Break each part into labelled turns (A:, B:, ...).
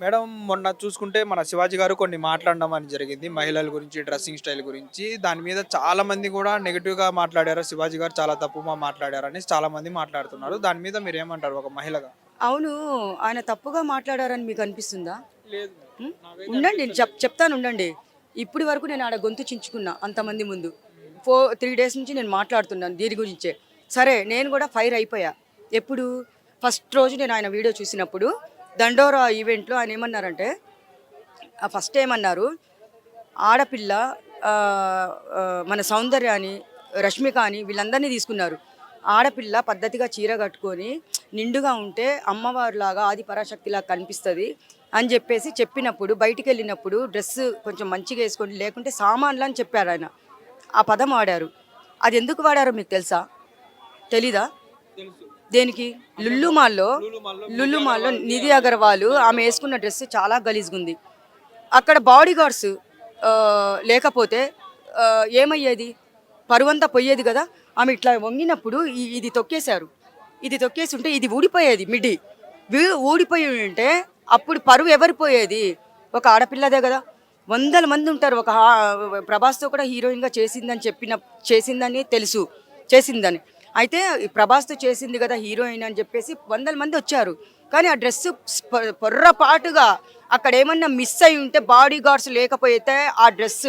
A: Madam మొన్న చూసుకుంటే మన శివాజీ గారు కొన్ని మాట్లాడడం అని జరిగింది మహిళల గురించి డ్రెస్సింగ్ స్టైల్ గురించి. దాని మీద చాలా మంది కూడా నెగిటివ్గా మాట్లాడారు. శివాజీ గారు చాలా తప్పుగా మాట్లాడారని చాలా మంది మాట్లాడుతున్నారు. దాని మీద మీరు ఏమంటారు ఒక మహిళగా?
B: అవును ఆయన తప్పుగా మాట్లాడారని మీకు అనిపిస్తుందా?
A: లేదు?
B: ఉండండి చెప్తాను ఉండండి. ఇప్పటి వరకు నేను ఆడ గొంతు చించుకున్నా అంతమంది ముందు. ఫోర్ త్రీ డేస్ నుంచి నేను మాట్లాడుతున్నాను దీని గురించే. సరే నేను కూడా ఫైర్ అయిపోయా. ఎప్పుడు? ఫస్ట్ రోజు నేను ఆయన వీడియో చూసినప్పుడు దండోరా ఈవెంట్లో ఆయన ఏమన్నారంటే ఫస్ట్ ఏమన్నారు ఆడపిల్ల మన సౌందర్యాన్ని రష్మిక అని వీళ్ళందరినీ తీసుకున్నారు. ఆడపిల్ల పద్ధతిగా చీర కట్టుకొని నిండుగా ఉంటే అమ్మవారిలాగా ఆది పరాశక్తిలాగా కనిపిస్తుంది అని చెప్పేసి చెప్పినప్పుడు బయటికి వెళ్ళినప్పుడు డ్రెస్ కొంచెం మంచిగా వేసుకోండి లేకుంటే సామాన్లు అని చెప్పారు ఆయన. ఆ పదం వాడారు. అది ఎందుకు వాడారో మీకు తెలుసా? తెలీదా?
A: తెలుసు.
B: దేనికి? లుల్లు మాల్లో. లుల్లు మాల్లో నిధి అగర్వాల్ ఆమె వేసుకున్న డ్రెస్ చాలా గలీజ్గుంది. అక్కడ బాడీ గార్డ్స్ లేకపోతే ఏమయ్యేది? పరువంతా పోయేది కదా? ఆమె ఇట్లా వంగినప్పుడు ఇది తొక్కేశారు. ఇది తొక్కేసి ఉంటే ఇది ఊడిపోయేది మిడి ఊడిపోయి ఉంటే అప్పుడు పరువు ఎవరు పోయేది? ఒక ఆడపిల్లదే కదా. వందల మంది ఉంటారు. ఒక ప్రభాస్తో కూడా హీరోయిన్గా చేసిందని చెప్పిన చేసిందని తెలుసు. చేసిందని. అయితే ప్రభాస్తో చేసింది కదా హీరోయిన్ అని చెప్పేసి వందల మంది వచ్చారు. కానీ ఆ డ్రెస్ పొర్రపాటుగా అక్కడ ఏమన్నా మిస్ అయి ఉంటే బాడీ గార్డ్స్ లేకపోతే ఆ డ్రెస్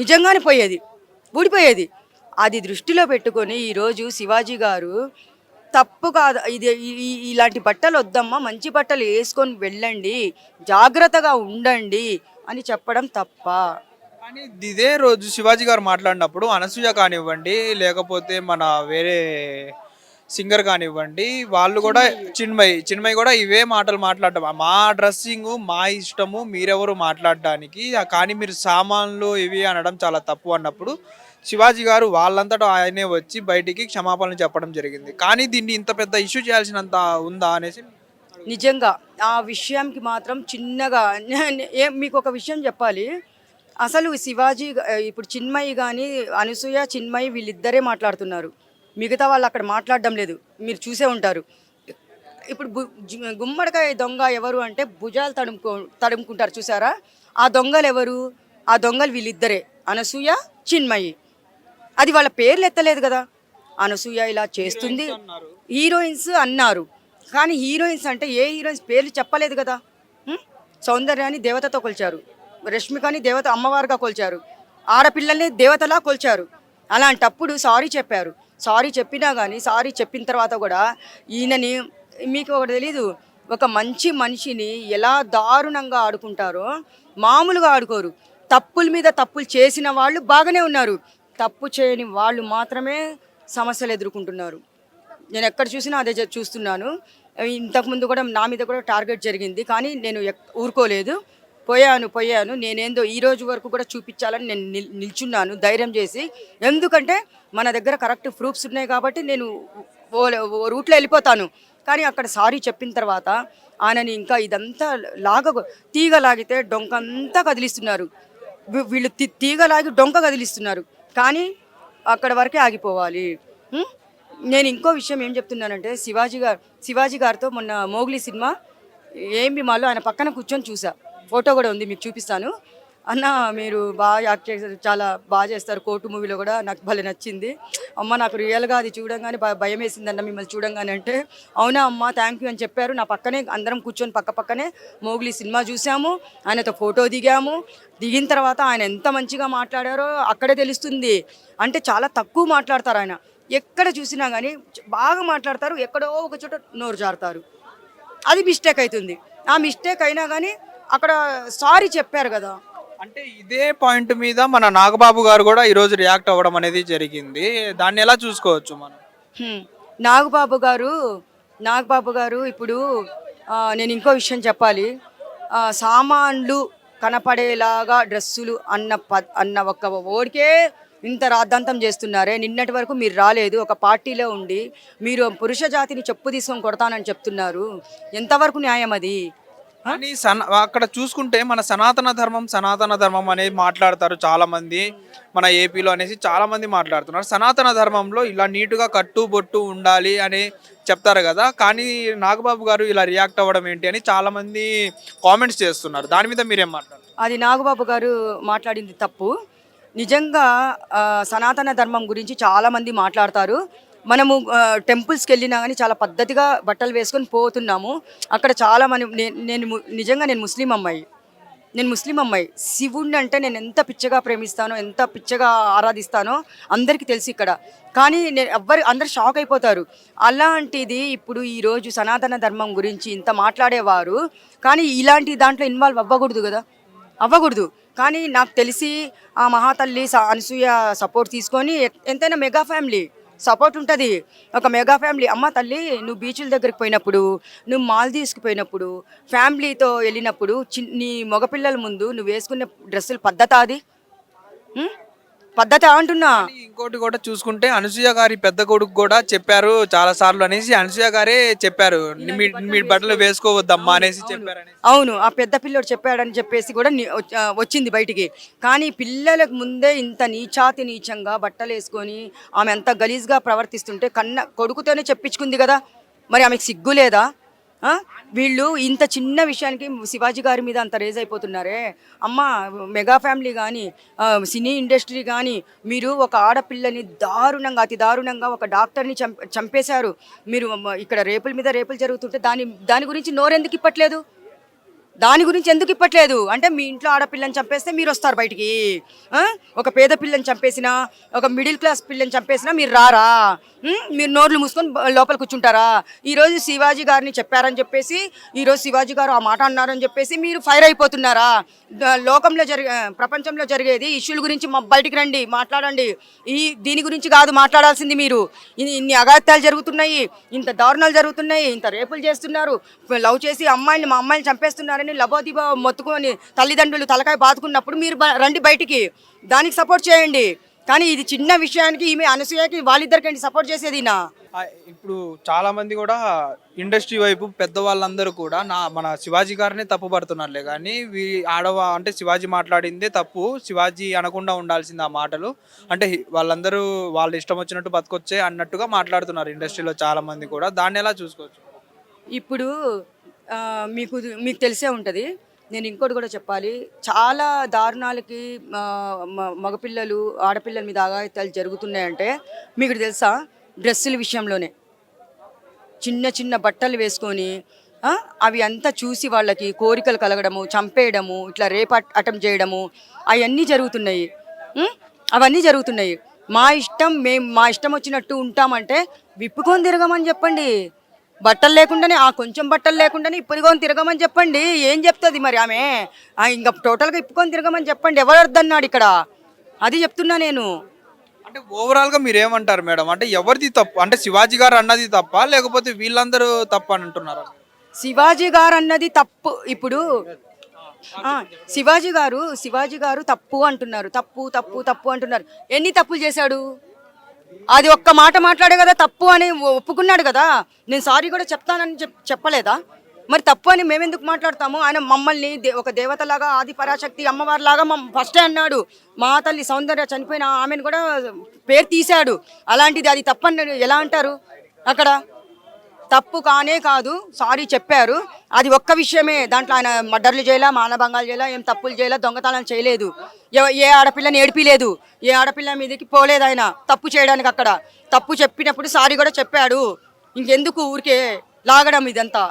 B: నిజంగానే పోయేది. ఊడిపోయేది. అది దృష్టిలో పెట్టుకొని ఈరోజు శివాజీ గారు తప్పు కాదు ఇది ఇలాంటి బట్టలు వద్దమ్మా మంచి బట్టలు వేసుకొని వెళ్ళండి జాగ్రత్తగా ఉండండి అని చెప్పడం తప్ప.
A: కానీ ఇదే రోజు శివాజీ గారు మాట్లాడినప్పుడు అనసూయ కానివ్వండి లేకపోతే మన వేరే సింగర్ కానివ్వండి వాళ్ళు కూడా చిన్మయి. చిన్మయి కూడా ఇవే మాటలు మాట్లాడటం. మా డ్రెస్సింగ్ మా ఇష్టము మీరెవరు మాట్లాడడానికి కానీ మీరు సామాన్లు ఇవి అనడం చాలా తప్పు అన్నప్పుడు శివాజీ గారు వాళ్ళంతటా ఆయనే వచ్చి బయటికి క్షమాపణలు చెప్పడం జరిగింది. కానీ దీన్ని ఇంత పెద్ద ఇష్యూ చేయాల్సినంత ఉందా అనేసి?
B: నిజంగా ఆ విషయంకి మాత్రం చిన్నగా మీకు ఒక విషయం చెప్పాలి. అసలు శివాజీ ఇప్పుడు చిన్మయి కానీ అనసూయ చిన్మయి వీళ్ళిద్దరే మాట్లాడుతున్నారు. మిగతా వాళ్ళు అక్కడ మాట్లాడడం లేదు. మీరు చూసే ఉంటారు. ఇప్పుడు గుమ్మడికాయ దొంగ ఎవరు అంటే భుజాలు తడుముకో తడుముకుంటారు. చూసారా? ఆ దొంగలు ఎవరు? ఆ దొంగలు వీళ్ళిద్దరే. అనసూయ చిన్మయి. అది వాళ్ళ పేర్లు ఎత్తలేదు కదా. అనసూయ ఇలా చేస్తుంది. హీరోయిన్స్ అన్నారు. కానీ హీరోయిన్స్ అంటే ఏ హీరోయిన్స్ పేర్లు చెప్పలేదు కదా? సౌందర్యాన్ని దేవతతో కొల్చారు. రష్మికని దేవత అమ్మవారుగా కొల్చారు. ఆడపిల్లల్ని దేవతలా కొల్చారు. అలాంటప్పుడు సారీ చెప్పారు. సారీ చెప్పినా కానీ సారీ చెప్పిన తర్వాత కూడా ఈయనని మీకు ఒకటి తెలీదు ఒక మంచి మనిషిని ఎలా దారుణంగా ఆడుకుంటారో మామూలుగా ఆడుకోరు. తప్పుల మీద తప్పులు చేసిన వాళ్ళు బాగానే ఉన్నారు. తప్పు చేయని వాళ్ళు మాత్రమే సమస్యలు ఎదుర్కొంటున్నారు. నేను ఎక్కడ చూసినా అదే చూస్తున్నాను. ఇంతకుముందు కూడా నా మీద కూడా టార్గెట్ జరిగింది. కానీ నేను ఎక్- ఊరుకోలేదు. పోయాను పోయాను. నేనేందో ఈ రోజు వరకు కూడా చూపించాలని నేను నిల్చున్నాను ధైర్యం చేసి. ఎందుకంటే మన దగ్గర కరెక్ట్ ప్రూఫ్స్ ఉన్నాయి కాబట్టి నేను ఓ ఓ రూట్లో వెళ్ళిపోతాను. కానీ అక్కడ సారీ చెప్పిన తర్వాత ఆయనని ఇంకా ఇదంతా లాగ తీగ లాగితే డొంక అంతా కదిలిస్తున్నారు వీళ్ళు తీగ లాగి డొంక కదిలిస్తున్నారు. కానీ అక్కడ వరకే ఆగిపోవాలి. నేను ఇంకో విషయం ఏం చెప్తున్నానంటే శివాజీ గారు శివాజీ గారితో మొన్న మోగ్లీ సినిమా ఏం మాలో ఆయన పక్కన కూర్చొని చూసా. ఫోటో కూడా ఉంది మీకు చూపిస్తాను. అన్న మీరు బాగా యాక్ట్ చేశారు చాలా బాగా చేస్తారు కోర్టు మూవీలో కూడా నాకు భలే నచ్చింది. అమ్మ నాకు రియల్గా అది చూడంగానే భ- భయం వేసిందన్న మిమ్మల్ని చూడంగానే అంటే అవునా అమ్మ థ్యాంక్ యూ అని చెప్పారు. నా పక్కనే అందరం కూర్చొని పక్క పక్కనే మోగ్లీ సినిమా చూసాము ఆయనతో ఫోటో దిగాము. దిగిన తర్వాత ఆయన ఎంత మంచిగా మాట్లాడారో అక్కడే తెలుస్తుంది. అంటే చాలా తక్కువ మాట్లాడతారు ఆయన. ఎక్కడ చూసినా కానీ బాగా మాట్లాడతారు ఎక్కడో ఒక చోట నోరు జారుతారు. అది మిస్టేక్ అవుతుంది. ఆ మిస్టేక్ అయినా కానీ అక్కడ సారీ చెప్పారు కదా.
A: అంటే ఇదే పాయింట్ మీద మన నాగబాబు గారు కూడా ఈరోజు రియాక్ట్ అవ్వడం అనేది జరిగింది. దాన్ని ఎలా చూసుకోవచ్చు మనం?
B: హ్మ్. నాగబాబు గారు నాగబాబు గారు ఇప్పుడు ఆ, నేను ఇంకో విషయం చెప్పాలి. ఆ, సామాన్లు కనపడేలాగా డ్రెస్సులు అన్న ప అన్న ఒక ఓడికే ఇంత రాద్ధాంతం చేస్తున్నారే. నిన్నటి వరకు మీరు రాలేదు. ఒక పార్టీలో ఉండి మీరు పురుష జాతిని చెప్పు తీసుకొని కొడతానని చెప్తున్నారు. ఎంతవరకు న్యాయం అది?
A: కానీ సన అక్కడ చూసుకుంటే మన సనాతన ధర్మం సనాతన ధర్మం అనేది మాట్లాడతారు చాలా మంది మన ఏపీలో అనేసి చాలా మంది మాట్లాడుతున్నారు. సనాతన ధర్మంలో ఇలా నీటుగా కట్టు బొట్టు ఉండాలి అని చెప్తారు కదా. కానీ నాగబాబు గారు ఇలా రియాక్ట్ అవ్వడం ఏంటి అని చాలా మంది కామెంట్స్ చేస్తున్నారు. దాని మీద మీరేం మాట్లాడారు
B: అది నాగబాబు గారు మాట్లాడింది తప్పు. నిజంగా సనాతన ధర్మం గురించి చాలామంది మాట్లాడతారు. మనము టెంపుల్స్కి వెళ్ళినా కానీ చాలా పద్ధతిగా బట్టలు వేసుకొని పోతున్నాము. అక్కడ చాలా మంది నేను నిజంగా నేను ముస్లిం అమ్మాయి. నేను ముస్లిం అమ్మాయి. శివుణ్ణి అంటే నేను ఎంత పిచ్చగా ప్రేమిస్తానో ఎంత పిచ్చగా ఆరాధిస్తానో అందరికీ తెలుసు ఇక్కడ. కానీ నేను ఎవ్వరు అందరు షాక్ అయిపోతారు. అలాంటిది ఇప్పుడు ఈరోజు సనాతన ధర్మం గురించి ఇంత మాట్లాడేవారు. కానీ ఇలాంటి దాంట్లో ఇన్వాల్వ్ అవ్వకూడదు కదా. అవ్వకూడదు. కానీ నాకు తెలిసి ఆ మహాతల్లి స- అనసూయ సపోర్ట్ తీసుకొని ఎంతైనా మెగా ఫ్యామిలీ సపోర్ట్ ఉంటుంది. ఒక మెగా ఫ్యామిలీ. అమ్మ తల్లి నువ్వు బీచ్ల దగ్గరికి పోయినప్పుడు నువ్వు మాల్ పోయినప్పుడు ఫ్యామిలీతో వెళ్ళినప్పుడు చి నీ మగపిల్లల ముందు నువ్వు వేసుకునే డ్రెస్సులు పద్ధత అది పద్ధత అంటున్నా.
A: ఇంకోటి కూడా చూసుకుంటే అనసూయ గారి పెద్ద కొడుకు కూడా చెప్పారు చాలా సార్లు అనేసి అనసూయ గారే చెప్పారు. మీ మీ బట్టలు వేసుకోవద్దమ్మా అనేసి చెప్పారు.
B: అవును ఆ పెద్ద పిల్లోడు చెప్పాడని చెప్పేసి కూడా వచ్చింది బయటికి. కానీ పిల్లలకు ముందే ఇంత నీచాతి నీచంగా బట్టలు వేసుకొని ఆమె అంత గలీజ్గా ప్రవర్తిస్తుంటే కన్న కొడుకుతోనే చెప్పించుకుంది కదా. మరి ఆమెకు సిగ్గు లేదా? వీళ్ళు ఇంత చిన్న విషయానికి శివాజీ గారి మీద అంత రేజ్ అయిపోతున్నారే? అమ్మ మెగా ఫ్యామిలీ కానీ సినీ ఇండస్ట్రీ కానీ మీరు ఒక ఆడపిల్లని దారుణంగా అతి దారుణంగా ఒక డాక్టర్ని చంపేశారు. మీరు ఇక్కడ రేపుల మీద రేపులు జరుగుతుంటే దాని దాని గురించి నోరెందుకు ఇప్పట్లేదు? దాని గురించి ఎందుకు ఇప్పట్లేదు? అంటే మీ ఇంట్లో ఆడపిల్లని చంపేస్తే మీరు వస్తారు బయటికి. ఒక పేద పిల్లని చంపేసినా ఒక మిడిల్ క్లాస్ పిల్లని చంపేసినా మీరు రారా? మీరు నోర్లు మూసుకొని లోపల కూర్చుంటారా? ఈరోజు శివాజీ గారిని చెప్పారని చెప్పేసి ఈరోజు శివాజీ గారు ఆ మాట అన్నారని చెప్పేసి మీరు ఫైర్ అయిపోతున్నారా? లోకంలో జరిగే ప్రపంచంలో జరిగేది ఇష్యూల గురించి మా బయటికి రండి మాట్లాడండి. ఈ దీని గురించి కాదు మాట్లాడాల్సింది మీరు. ఇన్ని అగాత్యాలు జరుగుతున్నాయి ఇంత దారుణాలు జరుగుతున్నాయి ఇంత రేపులు చేస్తున్నారు. లవ్ చేసి అమ్మాయిని మా అమ్మాయిని చంపేస్తున్నారు. చంపేస్తున్నారని లబోదిబో మొత్తుకొని తల్లిదండ్రులు తలకాయ బాదుకున్నప్పుడు మీరు రండి బయటికి. దానికి సపోర్ట్ చేయండి. కానీ ఇది చిన్న విషయానికి ఈమె అనసూయకి వాళ్ళిద్దరికండి సపోర్ట్ చేసేది నా
A: ఇప్పుడు చాలా మంది కూడా ఇండస్ట్రీ వైపు పెద్దవాళ్ళందరూ కూడా నా మన శివాజీ గారిని తప్పు పడుతున్నారులే. కానీ వీ ఆడవా అంటే శివాజీ మాట్లాడిందే తప్పు. శివాజీ అనకుండా ఉండాల్సింది ఆ మాటలు. అంటే వాళ్ళందరూ వాళ్ళ ఇష్టం వచ్చినట్టు బతకొచ్చే అన్నట్టుగా మాట్లాడుతున్నారు ఇండస్ట్రీలో చాలా మంది కూడా. దాన్ని ఎలా చూసుకోవచ్చు?
B: ఇప్పుడు మీకు మీకు తెలిసే ఉంటుంది. నేను ఇంకోటి కూడా చెప్పాలి. చాలా దారుణాలకి మగపిల్లలు ఆడపిల్లల మీద ఆఘాయిత్యాలు జరుగుతున్నాయంటే మీకు తెలుసా? డ్రెస్సుల విషయంలోనే. చిన్న చిన్న బట్టలు వేసుకొని అవి అంతా చూసి వాళ్ళకి కోరికలు కలగడము చంపేయడము ఇట్లా రేప్ అటెంప్ట్ చేయడము అవన్నీ జరుగుతున్నాయి. అవన్నీ జరుగుతున్నాయి. మా ఇష్టం మేము మా ఇష్టం వచ్చినట్టు ఉంటామంటే విప్పుకొని తిరగమని చెప్పండి. బట్టలు లేకుండానే ఆ కొంచెం బట్టలు లేకుండానే ఇప్పుకొని తిరగమని చెప్పండి. ఏం చెప్తుంది మరి ఆమె? ఇంకా టోటల్గా ఇప్పుకొని తిరగమని చెప్పండి. ఎవరు వద్దన్నాడు ఇక్కడ? అది చెప్తున్నా నేను.
A: అంటే ఓవరాల్గా మీరు ఏమంటారు మేడం? అంటే ఎవరిది తప్పు? అంటే శివాజీ గారు అన్నది తప్ప? లేకపోతే వీళ్ళందరూ తప్పు అని అంటున్నారు?
B: శివాజీ గారు అన్నది తప్పు. ఇప్పుడు శివాజీ గారు శివాజీ గారు తప్పు అంటున్నారు. తప్పు తప్పు తప్పు అంటున్నారు. ఎన్ని తప్పులు చేశాడు? అది ఒక్క మాట మాట్లాడే కదా తప్పు అని ఒప్పుకున్నాడు కదా. నేను సారీ కూడా చెప్తానని చెప్ చెప్పలేదా? మరి తప్పు అని మేమెందుకు మాట్లాడతాము? ఆయన మమ్మల్ని ఒక దేవతలాగా ఆది పరాశక్తి అమ్మవారిలాగా మమ్మ ఫస్టే అన్నాడు. మా తల్లి సౌందర్య చనిపోయిన ఆమెను కూడా పేరు తీశాడు. అలాంటిది అది తప్పని ఎలా అంటారు? అక్కడ తప్పు కానే కాదు సారీ చెప్పారు. అది ఒక్క విషయమే. దాంట్లో ఆయన మర్డర్లు చేయలే మానభంగాలు చేయలే ఏం తప్పులు చేయలే దొంగతనాలు చేయలేదు. ఏ ఆడపిల్లని ఏడిపిలేదు. ఏ ఆడపిల్ల మీదకి పోలేదు ఆయన. తప్పు చేయడానికి అక్కడ. తప్పు చెప్పినప్పుడు సారీ కూడా చెప్పాడు. ఇంకెందుకు ఊరికే లాగడం ఇదంతా?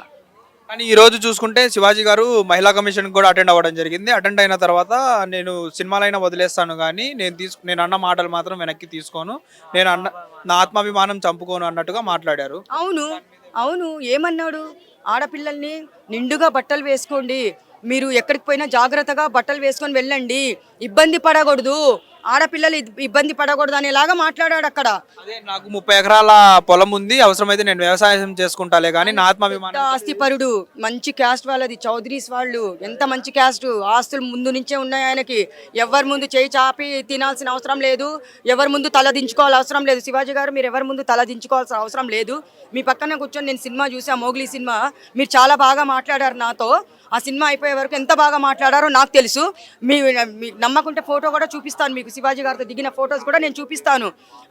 A: కానీ ఈ రోజు చూసుకుంటే శివాజీ గారు మహిళా కమిషన్ కూడా అటెండ్ అవ్వడం జరిగింది. అటెండ్ అయిన తర్వాత నేను సినిమాలైనా వదిలేస్తాను కానీ నేను తీసుకు నేను అన్న మాటలు మాత్రం వెనక్కి తీసుకోను. నేను అన్న నా ఆత్మాభిమానం చంపుకోను అన్నట్టుగా మాట్లాడారు.
B: అవును. అవును ఏమన్నాడు? ఆడపిల్లల్ని నిండుగా బట్టలు వేసుకోండి. మీరు ఎక్కడికి పోయినా జాగ్రత్తగా బట్టలు వేసుకొని వెళ్ళండి. ఇబ్బంది పడకూడదు. ఆడపిల్లలు ఇబ్బంది పడకూడదు అనేలాగా మాట్లాడాడు అక్కడ.
A: అదే నాకు ముప్పై ఎకరాల పొలం ఉంది అవసరమైతే నేను వ్యవసాయం చేసుకుంటాలే కానీ నా ఆత్మాభిమానం
B: ఆస్తిపరుడు మంచి క్యాస్ట్ వాళ్ళది చౌదరీస్ వాళ్ళు ఎంత మంచి క్యాస్ట్ ఆస్తులు ముందు నుంచే ఉన్నాయి ఆయనకి. ఎవరి ముందు చేయి చాపి తినాల్సిన అవసరం లేదు ఎవరి ముందు తల దించుకోవాల్సిన అవసరం లేదు. శివాజీ గారు మీరు ఎవరి ముందు తల దించుకోవాల్సిన అవసరం లేదు. మీ పక్కన కూర్చొని నేను సినిమా చూసా మోగ్లీ సినిమా. మీరు చాలా బాగా మాట్లాడారు నాతో. ఆ సినిమా అయిపోయే వరకు ఎంత బాగా మాట్లాడారో నాకు తెలుసు. మీ మీ నమ్మకుంటే ఫోటో కూడా చూపిస్తాను మీకు శివాజీ గారితో దిగిన ఫొటోస్ కూడా నేను చూపిస్తాను.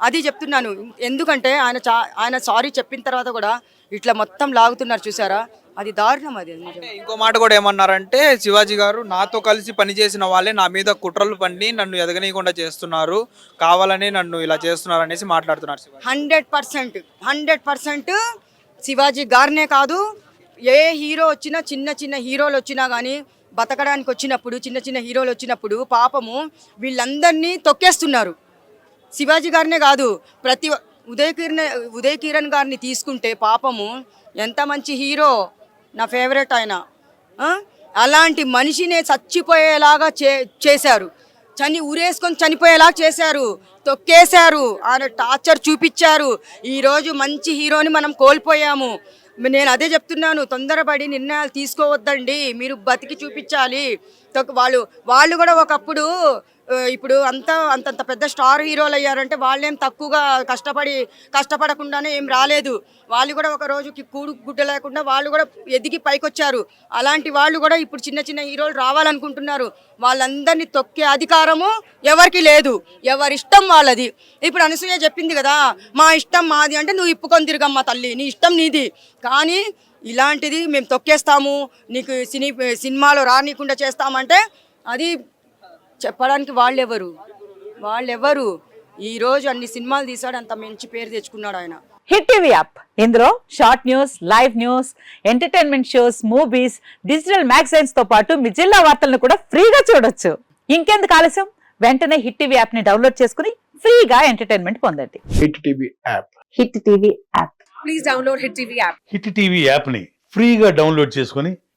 B: అది చెప్తున్నాను. ఎందుకంటే ఆయన చా ఆయన సారీ చెప్పిన తర్వాత కూడా ఇట్లా మొత్తం లాగుతున్నారు చూసారా? అది దారుణం అది.
A: ఇంకో మాట కూడా ఏమన్నారంటే శివాజీ గారు నాతో కలిసి పనిచేసిన వాళ్ళే నా మీద కుట్రలు పండి నన్ను ఎదగనీయకుండా చేస్తున్నారు. కావాలని నన్ను ఇలా చేస్తున్నారు అనేసి మాట్లాడుతున్నారు
B: hundred percent. Hundred percent Shivaji గారినే కాదు ఏ హీరో వచ్చినా చిన్న చిన్న హీరోలు వచ్చినా కానీ బతకడానికి వచ్చినప్పుడు చిన్న చిన్న హీరోలు వచ్చినప్పుడు పాపము వీళ్ళందరినీ తొక్కేస్తున్నారు. శివాజీ గారినే కాదు ప్రతి ఒ- ఉదయ్ కిరణ్ ఉదయ్ కిరణ్ గారిని తీసుకుంటే పాపము ఎంత మంచి హీరో నా ఫేవరెట్ ఆయన. అలాంటి మనిషినే చచ్చిపోయేలాగా చే చేశారు. చని ఊరేసుకొని చనిపోయేలా చేశారు. తొక్కేశారు. ఆయన టార్చర్ చూపించారు. ఈరోజు మంచి హీరోని మనం కోల్పోయాము. నేను అదే చెప్తున్నాను తొందరపడి నిర్ణయాలు తీసుకోవద్దండి. మీరు బతికి చూపించాలి. వాళ్ళు వాళ్ళు కూడా ఒకప్పుడు ఇప్పుడు అంతా అంతంత పెద్ద స్టార్ హీరోలు అయ్యారంటే వాళ్ళేం తక్కువగా కష్టపడి కష్టపడకుండానే ఏం రాలేదు. వాళ్ళు కూడా ఒక రోజుకి కూడు గుడ్డ లేకుండా వాళ్ళు కూడా ఎదిగి పైకొచ్చారు. అలాంటి వాళ్ళు కూడా ఇప్పుడు చిన్న చిన్న హీరోలు రావాలనుకుంటున్నారు. వాళ్ళందరినీ తొక్కే అధికారము ఎవరికి లేదు. ఎవరి ఇష్టం వాళ్ళది. ఇప్పుడు అనసూయ చెప్పింది కదా మా ఇష్టం మాది అంటే నువ్వు ఇప్పుకొని తిరగమ్మా తల్లి నీ ఇష్టం నీది. కానీ ఇలాంటిది మేము తొక్కేస్తాము నీకు సినీ సినిమాలో రానీయకుండా చేస్తామంటే అది చెప్పడానికి వాళ్ళెవరు? వాళ్ళెవరు? ఈరోజు అన్ని సినిమాలు తీశాడు అంత మంచి పేరు తెచ్చుకున్నాడు ఆయన.
C: Hit TV app. ఇందులో short news live news entertainment shows movies digital మ్యాగజైన్స్తో పాటు మీ జిల్లా వార్తలను కూడా ఫ్రీగా చూడొచ్చు. ఇంకెందుకు ఆలస్యం? వెంటనే హిట్ టీవీ యాప్ని డౌన్లోడ్ చేసుకుని ఫ్రీగా ఎంటర్టైన్మెంట్ పొందండి.
D: Hit TV app.
C: Hit TV app.
E: Hit TV యాప్ని ఫ్రీగా డౌన్లోడ్ చేసుకొని